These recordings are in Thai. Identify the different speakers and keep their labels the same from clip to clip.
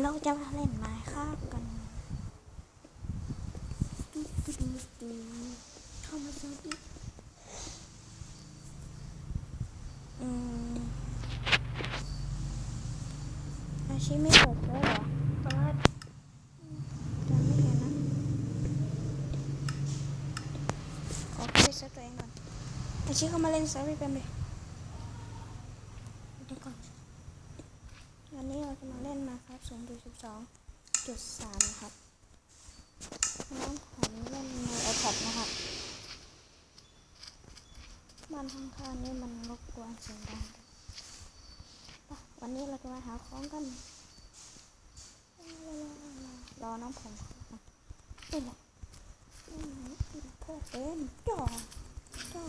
Speaker 1: เราจะมาเล่นไม้ครับกันดูดูดูดูเข้ามาดูดิอืมอาชีพไม่หกแล้วเหรอตอนแรกจะไม่เห็นนะขอคุยซะตัวเองก่อนอาชีพเข้ามาเล่นเซิร์ฟเป็นเลยเดี๋ยวก่อน วันนี้เราจะมาเล่นมาครับ0จุด12จุด3ครับน้องผมเล่นใน iPad นะครับบ้านข้างๆนี่มันรบกวนเสียงดังวันนี้เราจะมาหาของกัน รอน้องผมครับนี่แหละพ่อเป็นจ่อจ่อ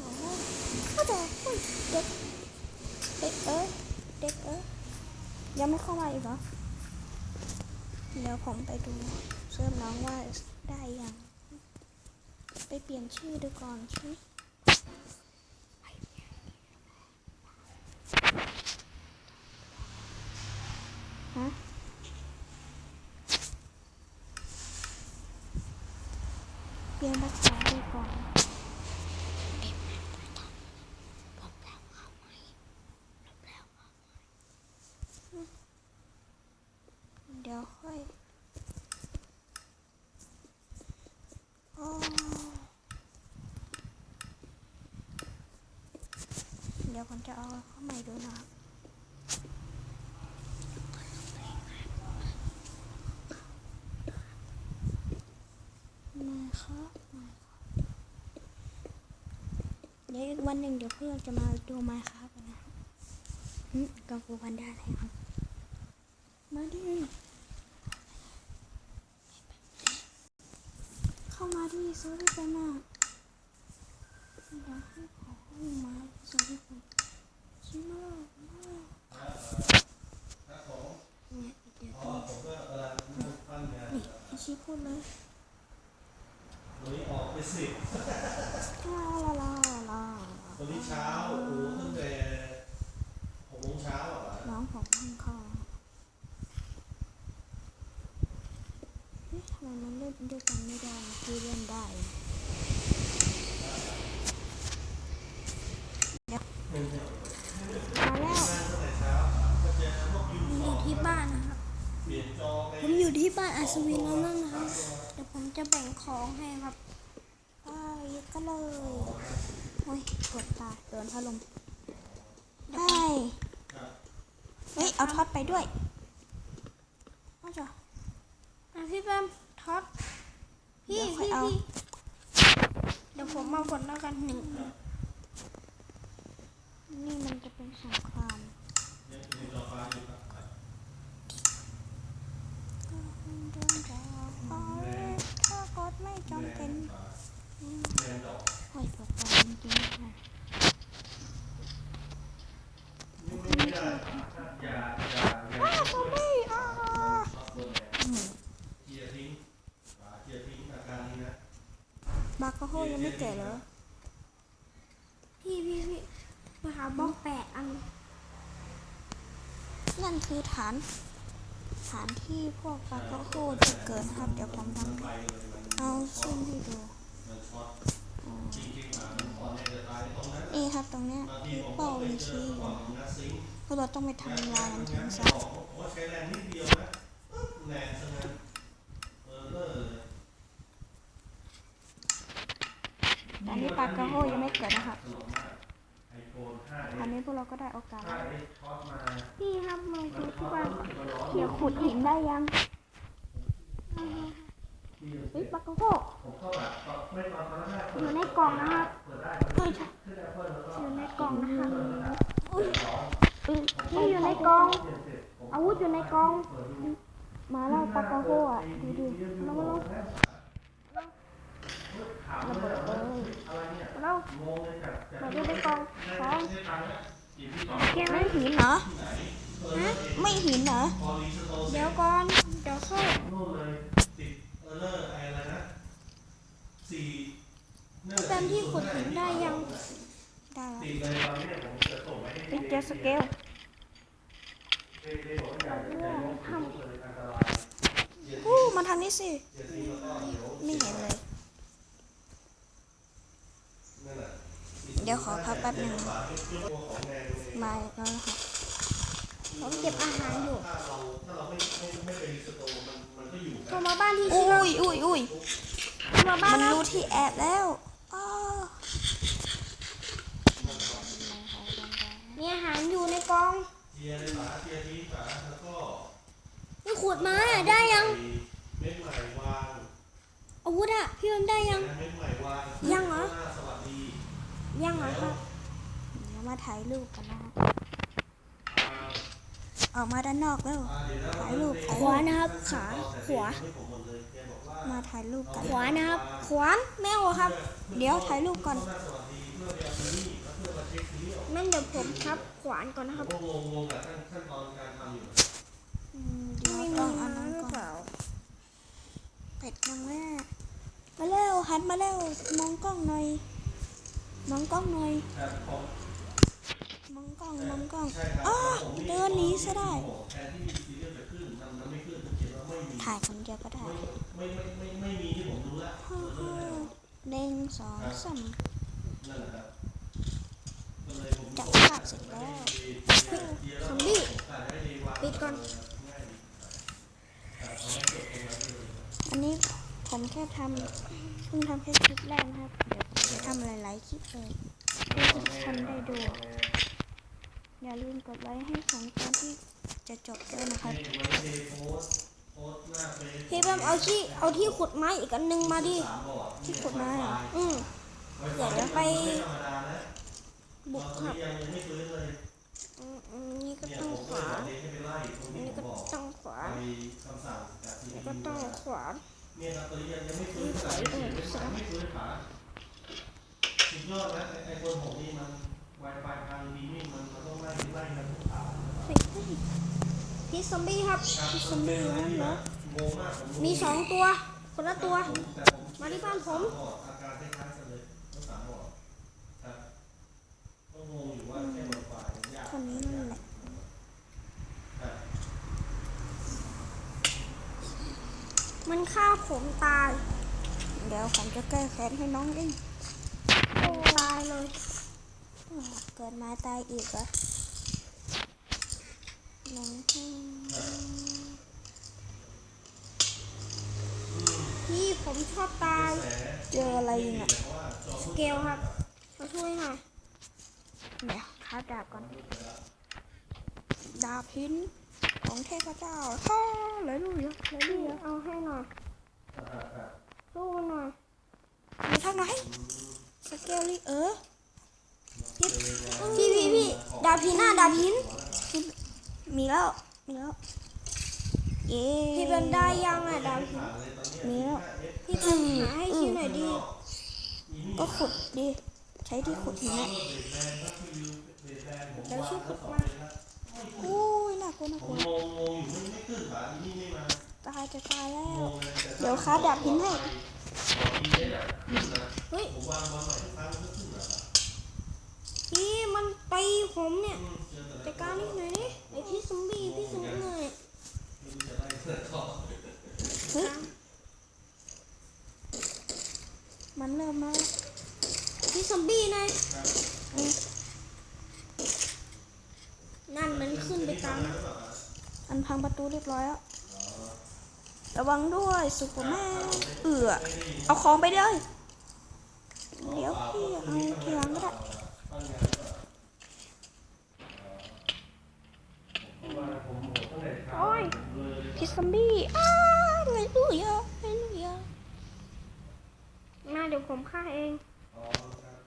Speaker 1: ก็จ่อเฮ้ยเด็กเด็กเอ้ยเด็กเอ้ย ยังไม่เข้ามาอีกเหรอ เดี๋ยวผมไปดูเซิร์ฟน้องว่าได้ยัง ไปเปลี่ยนชื่อดูก่อนสิฮะเปลี่ยนภาษาดูก่อน เดี๋ยวค่อยโอ้เดี๋ ยวผมจะเอาเข้าใหม่ดูนะครับมาครับมาครับเดี๋ยวอีกวันหนึ่งเดี๋ยวเพื่อนจะมาดูมาครับนะครับหึกังฟูพันได้เลยครับ มาดิเข้ามาที่ซื้อที่เป็นอะอยากให้ขอเข้ามาซื้อที่เป็นชิโน่มาเนี่ยเดี๋ยวต้ องนี่ให้ชี้พูดเลย
Speaker 2: วันนี้ออกไปสิ
Speaker 1: ลาลาลาลา
Speaker 2: วันนี้เช้าโอ้โหตั้งแต่หกโมงเช้าอะ
Speaker 1: น้องผมเพิ่งเข้าเฮ้ยทำไมมันเล่นด้วยกันไม่ได้คือเล่นได้มาแล้ว
Speaker 2: ตั้งแต่เช้าก็เจอพวกยู
Speaker 1: ผมอยู่ ที่บ้านนะครับ
Speaker 2: เปลี่ยนจอไป
Speaker 1: ผมอยู่ที่บ้านอัศวินแล้วนั่นนะครับ เดี๋ยวผมจะแบ่งของให้ครับไปก็เลย โอ้ยปวดตาโดนพัดลมไปเฮ้ย เอาท็อตไปด้วยเอาจ้ะ
Speaker 3: อะพี่แบมท็อตพี่
Speaker 1: เดี๋ยวค่อย
Speaker 3: พี่
Speaker 1: เอา
Speaker 3: พี่เดี๋ยวผมมาผลแล้วกันหนึ่ง
Speaker 1: นี่มันจะเป็นสงคราม
Speaker 2: ยังมีจอฟ้าอยู่ครับ
Speaker 1: ถ้ากดไม่จำเป็น
Speaker 2: แมนดอก
Speaker 1: โอ้ยปวดตาจริงๆค่ะ
Speaker 2: ยังไม่ได้อย่าอย่าอย่า
Speaker 1: อ้าวผมไม่อ่า
Speaker 2: ช็อตเลยเกียร์ทิ้งอ่าเกียร์ทิ้งอาการนี้นะ
Speaker 1: บาร์กาโฮยังไม่เกิดเหรอ
Speaker 3: พี่พี่พี่มาหาบล็อกแปดอัน
Speaker 1: นั่นคือฐานฐานที่พวกบาร์กาโฮจะเกิดครับ เดี๋ยวผมทำ
Speaker 2: เอา
Speaker 1: ชิ้นให้ดู
Speaker 2: นี่
Speaker 1: ครับตรงเนี้ย
Speaker 2: พี่
Speaker 1: เป้า
Speaker 2: ไป
Speaker 1: มีชี้อยู่
Speaker 2: ก่อนนะซิงค์
Speaker 1: เราต้องไปทำลายมันทิ้งซะ
Speaker 2: อกว่าใช้แรงนิดเดียวนะปึ๊บแรงซะงั้นเออเลอเลย
Speaker 1: แต่อันนี้บาร์กาโฮยังไม่เกิดนะครับ
Speaker 2: อัน
Speaker 1: นี้พวกเราก็ได้โอกาสแล้ว
Speaker 2: 5S ช็อตมา
Speaker 3: พี่ครับมาดูที่บ้าน
Speaker 2: มันร้อน
Speaker 1: เดี๋ยวขุดหินได้ยัง
Speaker 2: ที่ยัง
Speaker 1: เฮ้ยบาร์กาโฮ
Speaker 2: ผมเข้าแบบตอนไม่ตอนตอนแรก
Speaker 3: อยู่ในกล่องนะครับ
Speaker 2: เปิดได้
Speaker 1: เฮ้ยใช่
Speaker 2: ขึ้นแอปเปิลแล้วก็
Speaker 3: อยู่ในกล่องนะครับ
Speaker 1: อุ้ย
Speaker 2: ร้อน
Speaker 1: อุ้ย
Speaker 3: พี่อยู่ในกล่อง
Speaker 2: เปลี่ยนเสร็จผม
Speaker 3: อาวุธอยู่ในกล่อง
Speaker 2: เปิดดู
Speaker 1: มาแล้วบาร์กาโฮอะดูดิ
Speaker 3: ลงมาลง
Speaker 2: ถาม
Speaker 1: ระ
Speaker 2: เบิ
Speaker 1: ดเอะ
Speaker 2: ไรเนี่ยเลยจากจาก
Speaker 3: มาดูในกองของ
Speaker 2: ที่ตังค์เนี่ยกี่ที่ต่อ
Speaker 3: เกียร์ไม่
Speaker 1: หินเหรอ
Speaker 2: เออ
Speaker 1: ไม่หินเหรอ
Speaker 2: เดี๋
Speaker 3: ยวก่อน เดี๋ยวเข้า
Speaker 2: เลยติดเออเลอร์อะไรนะสี่นั่นแหละ
Speaker 3: แบมที่ขุดหินได้ยัง
Speaker 1: ได้แล้ว
Speaker 2: เลยตอนนี้ผมจส
Speaker 1: เจสเกล
Speaker 2: เด็กๆบอกว่าอยากจะใช้นกนกเลยอันตรายเหยียด
Speaker 1: อู้มาทางนี้สิ ไม่เห็นเลย เดี๋ยวขอพักแป๊บหนึ่ง
Speaker 2: ฝาเป็นตัวของแมวเอง
Speaker 1: มาแล้วนะคะ
Speaker 3: ผมเก็บอาหารอยู่
Speaker 2: ถ้าเราถ้าเราไม่ไม่ไม่ไปรีสโตร์มันมันก็อยู่
Speaker 3: โทร
Speaker 2: นะ
Speaker 3: มาบ้านที่
Speaker 1: อุ้
Speaker 3: เชื่อย
Speaker 1: อุ้ยอุ้ย
Speaker 3: โทรมาบ้า
Speaker 1: มันน
Speaker 3: แล้ว
Speaker 1: รู้ที่แอบแล้วอ้าว
Speaker 3: มีอาหารอยู่ในกล่อง
Speaker 2: เจียในฝาเจียทิ้งฝาแล้วก็
Speaker 3: นี่ขวดไม้อะได้ยัง
Speaker 2: เม็ดใหม่วาง
Speaker 3: อาวุธอะพี่มันได้ยัง
Speaker 1: มาถ่ายรูปกันนะคะ
Speaker 2: อ่า
Speaker 1: ออกมาด้านนอกแล้ว
Speaker 2: อ่าเดี๋ยวนะ
Speaker 1: ถ่ายรูปถ่าย
Speaker 3: ข
Speaker 1: รู
Speaker 3: วา
Speaker 1: ป
Speaker 3: นะครับ ขาขวา
Speaker 2: ให้ผมหมดเลยแกบอกว่า
Speaker 1: มาถ่ายรูปกัน
Speaker 3: ขวานะครับ ขวานแมวอะครับ
Speaker 1: เดี๋ยวถ่ายรูปก่อน
Speaker 2: น้าสวัสดีเพื่อจะเอาที่นี่แล้วเพื่อมาเช็คนี้ออก
Speaker 3: นั่นเดี๋ยวผมครับขวานก่อนนะครับ
Speaker 2: ผมก็งงงกับขั้นขั้นตอนการทำอยู่
Speaker 1: อืมเดี๋ยว
Speaker 3: ไม่
Speaker 1: ต้
Speaker 3: มี
Speaker 1: องเอา
Speaker 3: มา
Speaker 1: นั้น
Speaker 3: หรือ
Speaker 1: ก่
Speaker 3: เป
Speaker 1: อน
Speaker 3: ล่า
Speaker 1: เป็ดมังแม่มาเร็วหันมาเร็วมองกล้องหน่อยมองกล้องหน่อย
Speaker 2: แต่ของ
Speaker 1: มองกล้องมองกล้อง
Speaker 2: ใช่ครับ
Speaker 1: อ้า
Speaker 2: ของผม
Speaker 1: เดินหนีซะได้
Speaker 2: แทนที่ซีเรียลจะขึ้นมันมันไม่ขึ้นเขียนว่าไม่มี
Speaker 1: ถ่ายคนเดียวก็ได้
Speaker 2: ไม่ไม่ไม่ไม่ไม่มีที่ผมรู้ละ
Speaker 1: ฮ่าฮ่าหนึ่งสองสาม
Speaker 2: นั่นแหละครับก็เลยผม
Speaker 1: จับภาพเสร็จแล้ว
Speaker 3: ซอมบี้
Speaker 2: แต่ให้ดีวาง
Speaker 3: ปิดก่อน
Speaker 2: ง่ายดีครับเอาให้จบตรงนั้นเลย
Speaker 1: อันนี้ผมแค่ทำเพิ่งทำแค่คลิปแรกนะครับ เดี๋ยวผมจะทำหลายๆคลิปเลยเพื่อที่ท่านได้ดู อย่าลืมกดไลค์ให้ผมตอนที่จะจบด้วยนะครับ
Speaker 2: นี่วันนี้โพสต์โพสต์หน้าเฟซ
Speaker 3: พี่แบมเอาที่เอาที่ขุดไม้อีกอันหนึงมาดิ
Speaker 2: สามบอร์ด
Speaker 1: ที่ขุดไม้เหรอ
Speaker 3: อืม
Speaker 2: เดี๋ยวจะไปธรรมดานะ
Speaker 3: บุก
Speaker 2: ตอน
Speaker 3: ครับ
Speaker 2: นี้ยังยังไม่ฟื้นเลย
Speaker 3: อืมอืมนี่ก็
Speaker 2: เนี่ย
Speaker 3: ต้อง
Speaker 2: ผม
Speaker 3: ข
Speaker 2: ก็เล
Speaker 3: วาย
Speaker 2: บอกเด็กให้ไปไล่ตรง
Speaker 3: อัน
Speaker 2: ที่
Speaker 3: นี้
Speaker 2: ผ
Speaker 3: ก็
Speaker 2: มบอก
Speaker 3: ต้องขวา
Speaker 2: ไปคำสั่งจากที
Speaker 3: แล้ว
Speaker 2: วี
Speaker 3: ก็ต้องขวา
Speaker 2: เนี่ยครับตอนนี้ยังยังไม่ฟื้นขนาดนี้ยังไม่ฟื้นขาสุดยอดนะไอ้ไอโฟนหกนี่มัน Wi-Fi ทางดีนี่มัน มันต้องไล่ไล่กันทุกขา
Speaker 3: เฮ้ยเฮ้ยพี่ซอมบี้ครับ
Speaker 2: พี่ซอมบี้นั่นเหรองงมากผม
Speaker 3: มีสองตัว คนละตัว
Speaker 2: แต่ผม
Speaker 3: มาที่บ้านผม
Speaker 2: สบอร์ดอาการคล้ายๆกันเลยทั้งสามบอร์ดครับก็งงอยู่ว่าแค่บนฝ่ายยาก
Speaker 1: คนนี้นั่นแหละ
Speaker 2: ครับ
Speaker 3: มันฆ่าผมตาย
Speaker 1: เดี๋ยวผมจะแก้แค้นให้น้องเอง
Speaker 3: โอ้ตายเลย
Speaker 1: อ้าว เกิดมาตายอีกเหรอลองให้
Speaker 3: พี่ผมชอบตาย
Speaker 1: เจออะไรอีกอะ
Speaker 2: แต่ว่าจอ
Speaker 3: สเกลครับ มาช่วยหน่อย
Speaker 1: เดี๋ยวท้าดาบก่อน ดาบพินของเทพเจ้าฮ่าเลยลูกเยอะเลยลูกเยอะ
Speaker 3: เอาให้หน่อย
Speaker 2: ครับครับ
Speaker 3: สู้มันหน่อย
Speaker 1: มีทางไหนสเกลลี่เออ
Speaker 3: พี่พี่พี่พี่ดาบพินหน้าดาบพิน
Speaker 1: มีแล้ว มีแล้ว เย้
Speaker 3: พี่เป็นได้ยังอะดาบพิน
Speaker 2: ผ่านเลยตอนเนี้ย
Speaker 1: มีแล้ว
Speaker 3: พี่เป็นหาให้คิวหน่อยดิ
Speaker 1: ก็ขุดดิ ใช้ที่ขุดหินแหละ
Speaker 3: เดี๋ยวช่วยขุดมา
Speaker 1: อุ้ยน่ากลัวน่า
Speaker 2: ผ
Speaker 1: กลั
Speaker 2: ม
Speaker 1: ว
Speaker 2: งงงงอยู่ไม่ไม่ขึ้นขาอีนี่ไม่มา
Speaker 1: ตายจะตายแล้
Speaker 2: ง
Speaker 1: ว
Speaker 2: งเลยแต่
Speaker 1: เดี๋ยวค้าดาบพินให้
Speaker 2: ทีเนี้ยขึ้นนะ
Speaker 3: เฮ้ย พี่มันตีผมเนี่ย
Speaker 2: จั
Speaker 3: ดการนี่หน่อยดิไอพี่ซอมบี้พี่ซอมบี้หน่อย
Speaker 2: เนต่อ
Speaker 1: เฮ้ยมันเริ่มมาแล้ว
Speaker 3: พี่ซอมบี้น่อยนั่นมันขึ้นไปตาม
Speaker 1: อันพังประตูเรียบร้อยแล้วระวังด้วยสุปเปอร์แมนเอือเอาของไปเลย เดี๋ยวพี่เอาทีหลังก็ได้
Speaker 2: ตั้งงานก่อนเพราะว่าผมโหตั้งแต่เช้า
Speaker 3: โอ้ย
Speaker 2: เลย
Speaker 1: พิ ซซัมบี้อ้าเลยลูกเยอะเลยลูกเยอะ
Speaker 3: มาเดี๋ยวผมฆ่าเอง
Speaker 2: อ๋อครับ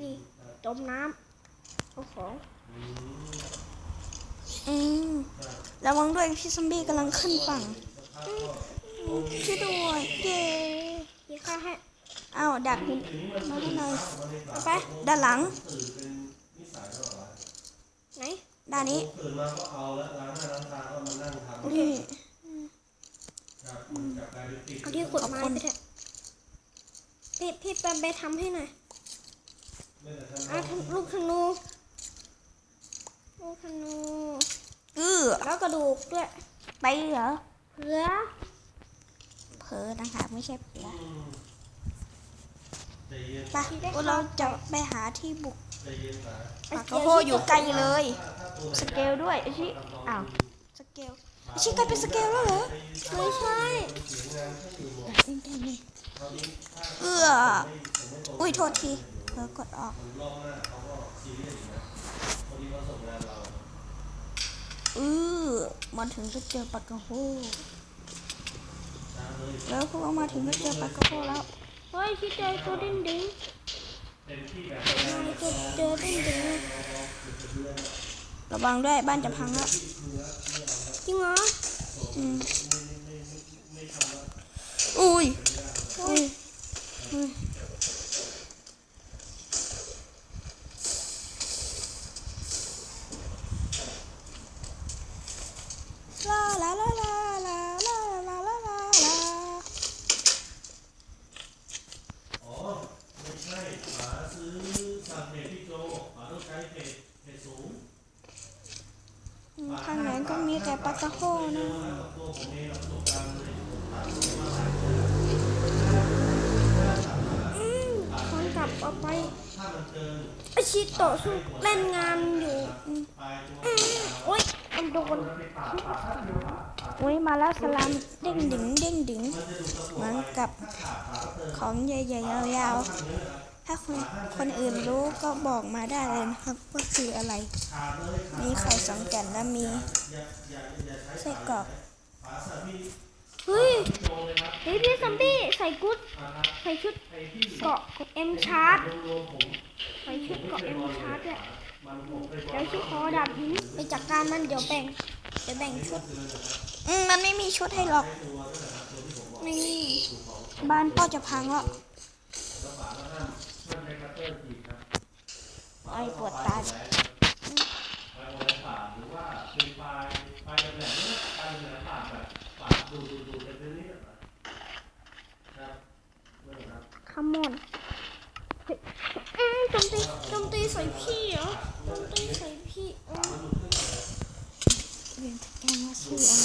Speaker 3: นี่จมน้ำเอาของ
Speaker 2: อืม
Speaker 1: อืมระวังด้วยพิซซัมบี้กำลังขึ้นฝั่งอืมช่วยด้วยเย้
Speaker 3: พี่ฆ่าให้
Speaker 1: อ้าวดักหินมาให้หน่อย
Speaker 3: เอาไป
Speaker 1: ด้านหลัง ด้านนี้
Speaker 2: ตื่นมาก็เอาแล้วล้างหน้าล้างตาก็มานั่งทำ
Speaker 1: นี่
Speaker 2: ครับมันกลับกลายเป็นติด
Speaker 3: เอาที่ขุดไม้ไปเถอะพี่พี่ไปไปทำให้หน่อย
Speaker 2: ไม่แต่ทำ
Speaker 3: อะทำลูกธนูลูกธนู
Speaker 1: เออ
Speaker 3: แล้วกระดูกด้วย
Speaker 1: ไปเหรอ
Speaker 3: เผือ
Speaker 1: เผลอนะคะไม่ใช่เผลอ
Speaker 2: อืมใจเย็น
Speaker 1: ไปพวกเราจะไปหาที่บุก โคโคอยู่ไกลเลย สเกลด้วยไอชิอ้าวสเกลไอชิกลายเป็นสเกลแล้วเหรอ
Speaker 3: ไม่ใช่
Speaker 2: เล่นเนี่
Speaker 1: เอออุ้ยโทษทีเออกดออก
Speaker 2: อือ
Speaker 1: มาถึงก็เจอปากกระโฮแล้วพวกเรามาถึงก็เจอปากกระโฮแล้ว
Speaker 3: เฮ้ยพี่ใจตัวดิ้นดิ้ง
Speaker 2: เต็มที่แบบ
Speaker 3: นายก็เจอดิ้นดิ้ง
Speaker 1: ระวังด้วยบ้านจะพังแล้ว
Speaker 3: จริงเหรอ
Speaker 1: อืมอุ้ยา
Speaker 2: ย
Speaker 3: อืมคนกลับเอาไป
Speaker 2: อ
Speaker 3: ไอชิโตะสู้เล่นงานอยู่
Speaker 2: ปลาย
Speaker 3: อมโอ๊ยมันโดน
Speaker 1: อุ้ยมาแล้วสลามเด้งดึงเด้งดึง
Speaker 2: มันจะดูตะ
Speaker 1: เหมือนกับของใหญ่ๆยาวๆ ถ้าคนคนอื่นรู้ก็บอกมาได้เลยนะครับว่าคืออะไร
Speaker 2: ขาดเลย
Speaker 1: มีไข่สองแก่นและมี
Speaker 2: อย่าอย่าอย่าใช้
Speaker 1: ไส้กรอก
Speaker 2: ฝาสามี
Speaker 3: เฮ้ย
Speaker 2: พี่โจเลยครับ
Speaker 3: เฮ้ยพี่ซัมบี้ใส่กุ๊ด
Speaker 2: อ่าครับ
Speaker 3: ใส่ชุด
Speaker 2: ไอ้ที่
Speaker 3: เกาะเอ็มชาร์ด
Speaker 2: รวมๆผม
Speaker 3: ใส่ชุดเกาะเอ็มชาร์ดด้วย
Speaker 2: มันผมไปบอ
Speaker 3: เดี๋ยวชิขอดาบหินไปจัดการมันเดี๋ยวแบ่งเดี๋ยวแบ่งชุด
Speaker 1: อืมมันไม่มีชุดให้หรอก
Speaker 3: นี่
Speaker 1: บ้านพ่อจะพังแล้ว ไอ้ปวดตา
Speaker 3: ขมอนเอ้ยจมตีจมตีใส่พี่เหรอจมตีใส่พี่เออ
Speaker 1: เรียนแกมาชื่ออะไร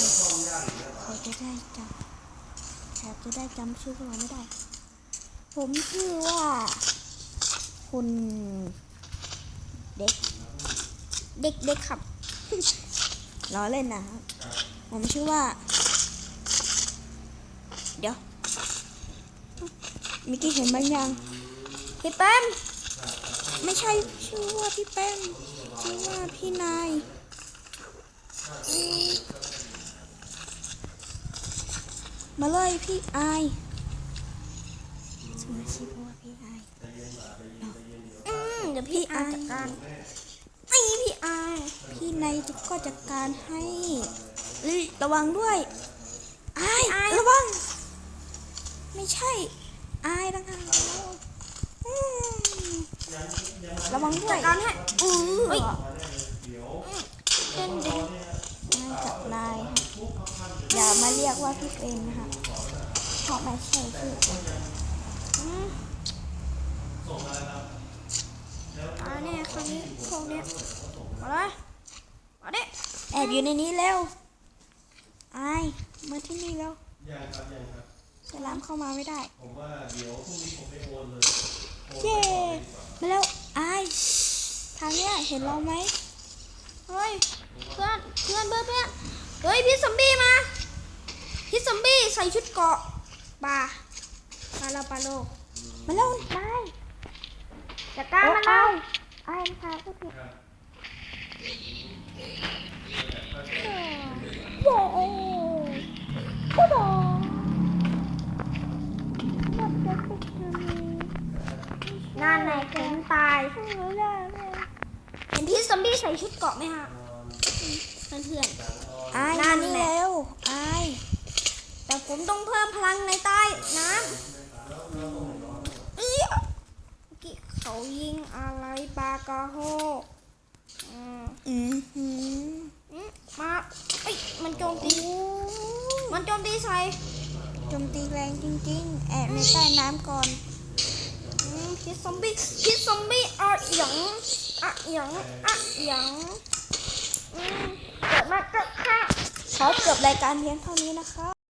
Speaker 1: เขาจะได้จำแถบจะได้จำชื่อพวเราไม่ได้ ผมชื่อว่า คุณ เด็ก เด็กเด็กครับล้อเล่นนะครับ ผมชื่อว่า เดี๋ยว มิกี้เห็นบางย่างพี่แป้มไม่ใช่ชื่อว่าพี่แป้มชื่อว่าพี่นายมาเลยพี่ไอายสมาชิกว่าพี่อาย
Speaker 3: อืมเดี๋ยวพี่อาจัดการ
Speaker 1: ไอ้พี่อายพี่นายก็จัดการให้เอ้ยระวังด้วยอายระวัง ไม่ใช่อายต่างหากอืมระวังด้ว
Speaker 3: จั
Speaker 1: ย
Speaker 3: ดการให้
Speaker 1: อือ
Speaker 3: เฮ้ย
Speaker 1: เต้นดินายกับนายค่ะอย่ามาเรียกว่าพี่เป็นนะคะเพราะไม่ใช่ชื่อ
Speaker 3: อืมตายแน่ครั้งนี้พวกเนี้ยมาเลยมาดิ
Speaker 1: แอบอยู่ในนี้เร็วอายมาที่นี่แล้ว
Speaker 2: ยังครับยังครับ
Speaker 1: สลามเข้ามาไม่ได้
Speaker 2: ผมว่าเดี๋ยวพรุ่งนี้ผมไปโอนเลยโอน
Speaker 1: เย้มาแล้วอายทางเนี้ยเห็นเราไหม
Speaker 3: เฮ้ยเพื่อนเพื่อนเพื่อนเพื่อนเฮ้ยพี่ซอมบี้มาพี่ซอมบี้ใส่ชุดเกราะบาปาลาปาโล
Speaker 1: มาแล้วนาย
Speaker 3: จัดการมันแล้
Speaker 1: อ้นะาะก็ผิ
Speaker 2: อ
Speaker 1: โหโอ้นั่นไง
Speaker 3: ถึงตาย
Speaker 1: เห็
Speaker 3: นพี่ซอมบี้ใส่ชุดเกาะไหมคะเพื่อน
Speaker 1: ๆไอ้
Speaker 3: นั่
Speaker 1: น
Speaker 3: แหละ
Speaker 1: ไอ
Speaker 3: แต่ผมต้องเพิ่มพลังในใต้น้ำเขายิงอะ กอโฮอืม
Speaker 1: หอื
Speaker 3: มมาเอ้ยมันโจมตี มันโจมตีใส่
Speaker 1: โจมตีแรงจริงๆ แอบในใต้น้ำก่อน
Speaker 3: อืมคิดซอมบี้คิดซอมบี้อะหยังอะหยังอะหยังเกิดมาเกิดค่ะ
Speaker 1: ขอจบรายการเพียงเท่านี้นะคะ